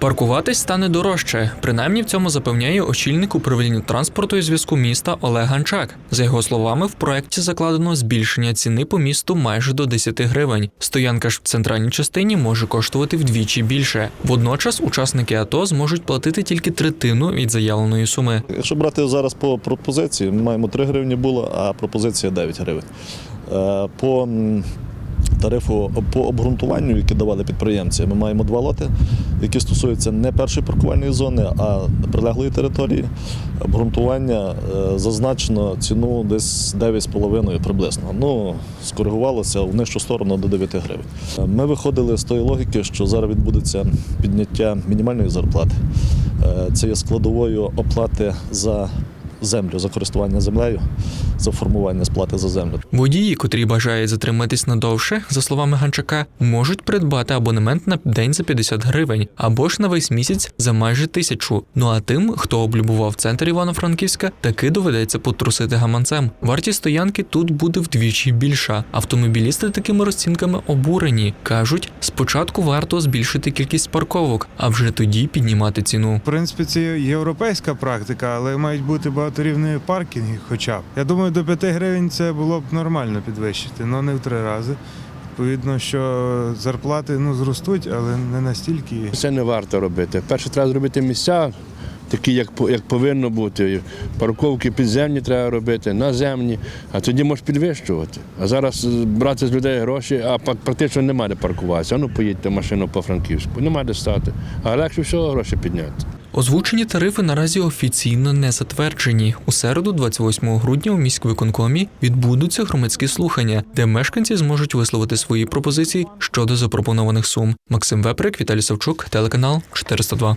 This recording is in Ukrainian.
Паркуватись стане дорожче. Принаймні в цьому запевняє очільник управління транспорту і зв'язку міста Олег Ганчак. За його словами, в проекті закладено збільшення ціни по місту майже до 10 гривень. Стоянка ж в центральній частині може коштувати вдвічі більше. Водночас учасники АТО зможуть платити тільки третину від заявленої суми. Якщо брати зараз по пропозиції, ми маємо 3 гривні було, а пропозиція 9 гривень. Е, По тарифу по обґрунтуванню, які давали підприємці, ми маємо два лоти, які стосуються не першої паркувальної зони, а прилеглої території. Обґрунтування е, зазначено ціну десь 9,5 приблизно. Ну, скоригувалося в нижчу сторону до 9 гривень. Ми виходили з тої логіки, що зараз відбудеться підняття мінімальної зарплати. Е, Це є складовою оплати за землю, за користування землею, за формування сплати за землю. Водії, котрі бажають затриматись надовше, за словами Ганчака, можуть придбати абонемент на день за 50 гривень або ж на весь місяць за майже тисячу. Ну а тим, хто облюбував центр Івано-Франківська, таки доведеться потрусити гаманцем. Вартість стоянки тут буде вдвічі більша. Автомобілісти такими розцінками обурені. кажуть, спочатку варто збільшити кількість парковок, а вже тоді піднімати ціну. В принципі, це європейська практика, але мають бути багаторівні паркінги хоча б. Я думаю, до 5 гривень це було б нормально підвищити, але не в три рази. Відповідно, що зарплати ну, зростуть, але не настільки. Це не варто робити. Перше треба зробити місця, такі, як, як повинно бути. Парковки підземні треба робити, наземні, а тоді можеш підвищувати. А зараз е, брати з людей гроші, а практично немає де паркуватися. Ну поїдьте машину по Франківську, немає де стати. А легше всього гроші підняти. Озвучені тарифи наразі офіційно не затверджені. У середу, 28 грудня, у міськвиконкомі відбудуться громадські слухання, де мешканці зможуть висловити свої пропозиції щодо запропонованих сум. Максим Веприк, Віталій Савчук, телеканал 402.